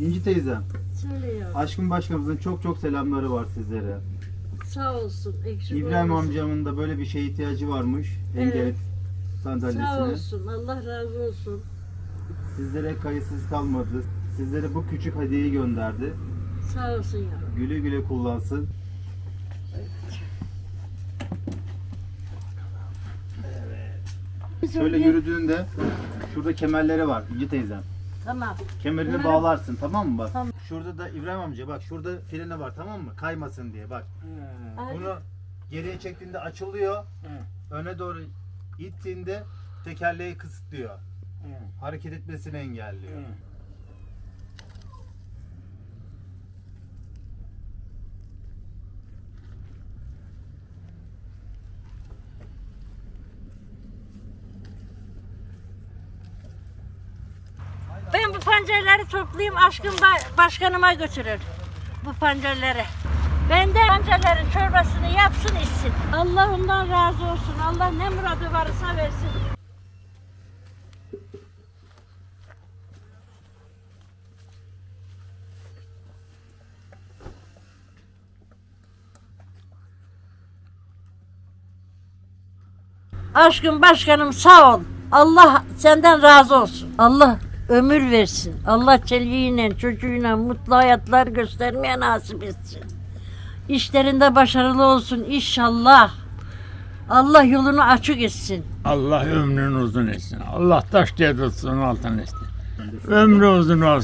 İnci teyzem, Söylüyor. aşkın başkanımızın çok çok selamları var sizlere. Sağ olsun. Eksik İbrahim olmasın. amcamın da böyle bir şeye ihtiyacı varmış. Evet. Sağ sandalyesine. olsun. Allah razı olsun. Sizlere kayıtsız kalmadı. Sizlere bu küçük hediyeyi gönderdi. Sağ olsun yavrum. Güle güle kullansın. Şöyle yürüdüğünde şurada kemerleri var İnci teyzem. Tamam. Kemerini Bunları- bağlarsın tamam mı bak. Tamam. Şurada da İbrahim amca bak şurada freni var tamam mı? Kaymasın diye bak. Ay, Bunu geriye çektiğinde açılıyor. Öne doğru ittiğinde tekerleği kısıtlıyor. Hareket etmesini engelliyor. Ben bu pancarları toplayayım aşkın ba- başkanıma götürür. Bu pancarları. Ben de pancarların çorbasını yapsın içsin. Allah ondan razı olsun. Allah ne muradı varsa versin. Aşkım başkanım sağ ol. Allah senden razı olsun. Allah ömür versin. Allah çeliğiyle, çocuğuyla mutlu hayatlar göstermeye nasip etsin. İşlerinde başarılı olsun inşallah. Allah yolunu açık etsin. Allah ömrünü uzun etsin. Allah taş tutsun altın etsin. Ömrü uzun olsun.